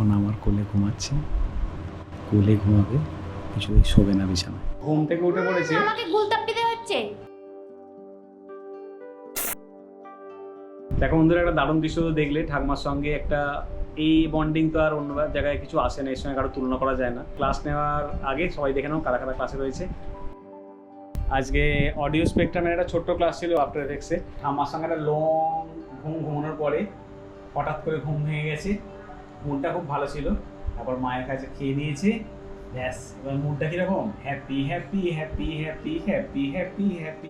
এখন আমার কোলে ঘুমাচ্ছে। কোলে ঘুমাবে কিছুই শোবে না বিছানায়। ঘুম থেকে উঠে পড়েছে। আমাকে গুলতাপ দিতে হচ্ছে। দেখো বন্ধুরা একটা দারুণ দৃশ্য তো দেখলে। ঠাকুমার সঙ্গে একটা এই বন্ডিং তো আর অন্য জায়গায় কিছু আসে না এর সঙ্গে কারও তুলনা করা যায় না। ক্লাস নেওয়ার আগে সবাই দেখে নাও কারা কারা ক্লাসে রয়েছে। আজকে অডিও স্পেকট্রামের একটা ছোট্ট ক্লাস ছিল আফটার এফেক্সে আমার সঙ্গে একটা লং ঘুম ঘুমানোর পরে হঠাৎ করে ঘুম ভেঙে গেছে। মনটা খুব ভালো ছিল। তারপর মায়ের কাছে খেয়ে নিয়েছি। ব্যাস, এবার মুডটা কীরকম? Happy happy happy happy happy happy happy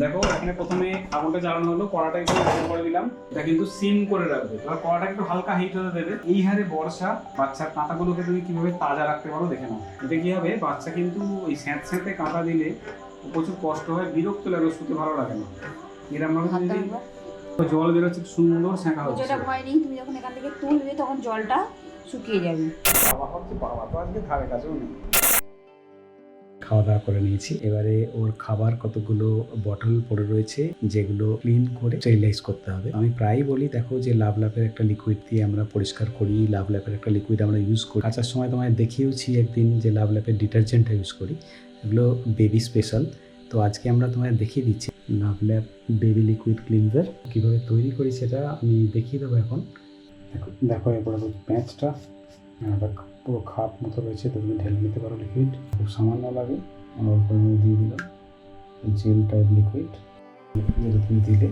দেখো এখানে প্রথমে আগুনটা জ্বালানো হলো কড়াটা একটু গরম করে দিলাম। এটা কিন্তু সিম করে রাখবে। এবার কড়াটা একটু হালকা হিট হতে দেবে। এই হারে বর্ষা বাচ্চার কাঁটাগুলোকে তুমি কীভাবে তাজা রাখতে পারো দেখে নাও। এতে কি হবে? বাচ্চা কিন্তু ওই স্যাঁত স্যাঁতে কাঁটা দিলে প্রচুর কষ্ট হয় বিরক্ত লাগে শুতে ভালো লাগে না। এরকম ভাবে তুমি যদি জল বেরোচ্ছে সুন্দর সেঁকা হচ্ছে। যেটা ভয় নেই তুমি যখন এখান থেকে তুলবে তখন জলটা শুকিয়ে যাবে। বাবা হচ্ছে বাবা তো আজকে ধারে কাছেও নেই। খাওয়া দাওয়া করে নিয়েছি। এবারে ওর খাবার কতগুলো বটল পড়ে রয়েছে, যেগুলো ক্লিন করে স্টেরিলাইজ করতে হবে। আমি প্রায়ই বলি, দেখো যে লাভ ল্যাপের একটা লিকুইড দিয়ে আমরা পরিষ্কার করি লাভ ল্যাপের একটা লিকুইড আমরা ইউজ করি। কাচার সময় তোমায় দেখিয়েওছি একদিন যে লাভ ল্যাপের ডিটারজেন্টটা ইউজ করি। এগুলো বেবি স্পেশাল তো আজকে আমরা তোমায় দেখিয়ে দিচ্ছি love lab baby liquid cleanser কীভাবে তৈরি করি সেটা আমি দেখিয়ে দেবো এখন। দেখো দেখো এরপরে প্যাঁচটা একটা পুরো খাপ মতো রয়েছে তুমি ঢেলে নিতে পারো লিকুইড খুব সামান্য লাগে আমি অল্প এর মধ্যে দিয়ে দিলাম। জেল টাইপ লিকুইড যেটা তুমি দিলে।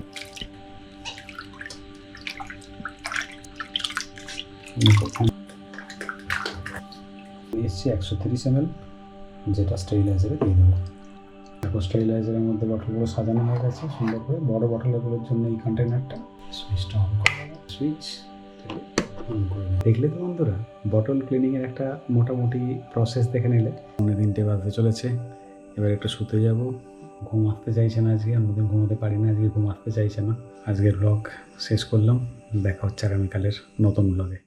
এসছে একশো তিরিশ এম যেটা স্টেরিলাইজারে দিয়ে দেবো। দেখো স্টেরিলাইজারের মধ্যে বটলগুলো সাজানো হয়ে গেছে, সুন্দর করে। বড় বটলগুলোর জন্য এই কন্টেনারটা সুইচটা অন করে সুইচ অন করে দেখলে তো বন্ধুরা বটল ক্লিনিংয়ের একটা মোটামুটি প্রসেস দেখে নিলে। পৌনে দিনটে বাজতে চলেছে, এবার একটু শুতে যাব। ঘুম আসতে চাইছে না আজকে, অন্যদিন ঘুমোতে পারি না, আজকে ঘুম আসতে চাইছে না। আজকের ব্লগ শেষ করলাম, দেখা হচ্ছে আগামীকালের নতুন ব্লগে